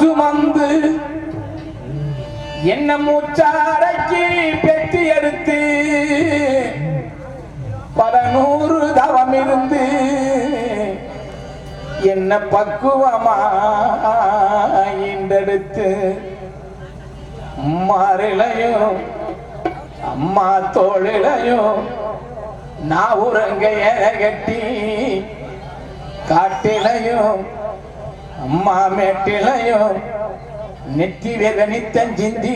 சுமந்து என்ன மூச்சாரைக்கு பெற்று எடுத்து பல நூறு தவம் இருந்து என்ன பக்குவமாண்டெடுத்து மறிலையும் அம்மா தோழிலையும் நான் உறங்கைய கட்டி காட்டிலையும் அம்மா மேட்டிலையோ நெற்றி வெதனித்தஞ்சிந்தி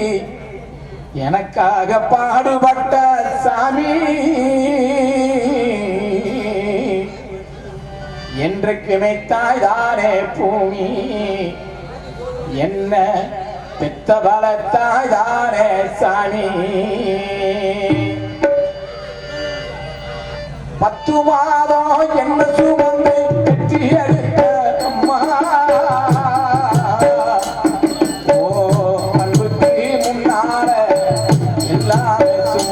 எனக்காக பாடுபட்ட சாமி. என்றைக்குமே தாய்தானே பூமி? என்ன பெத்த பலத்தாய்தானே சாமி? பத்து மாதம்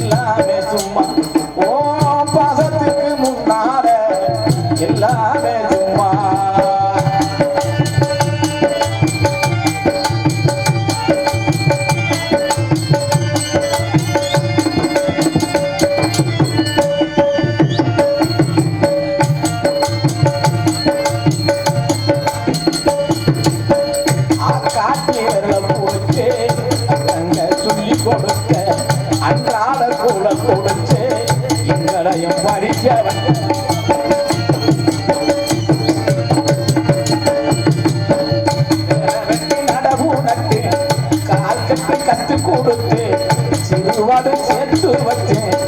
দেখলাম படியும் படிச்சவன் நடவு நட்டு கால் கட்டு கத்து கொடுத்து சிறுவாடு சேர்த்து வச்சேன்.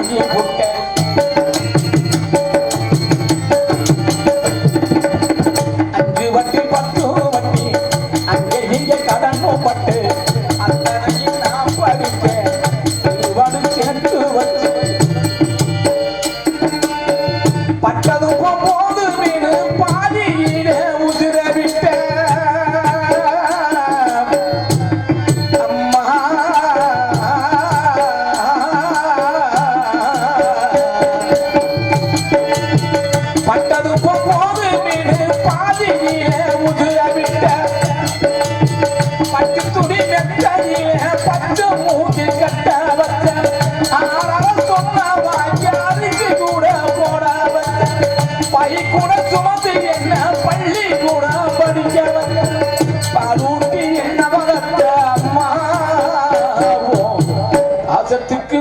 Ibu.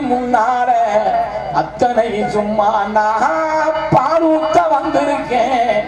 முன்னால அத்தனை சும்மா நான் பாலூத்த வந்திருக்கேன்.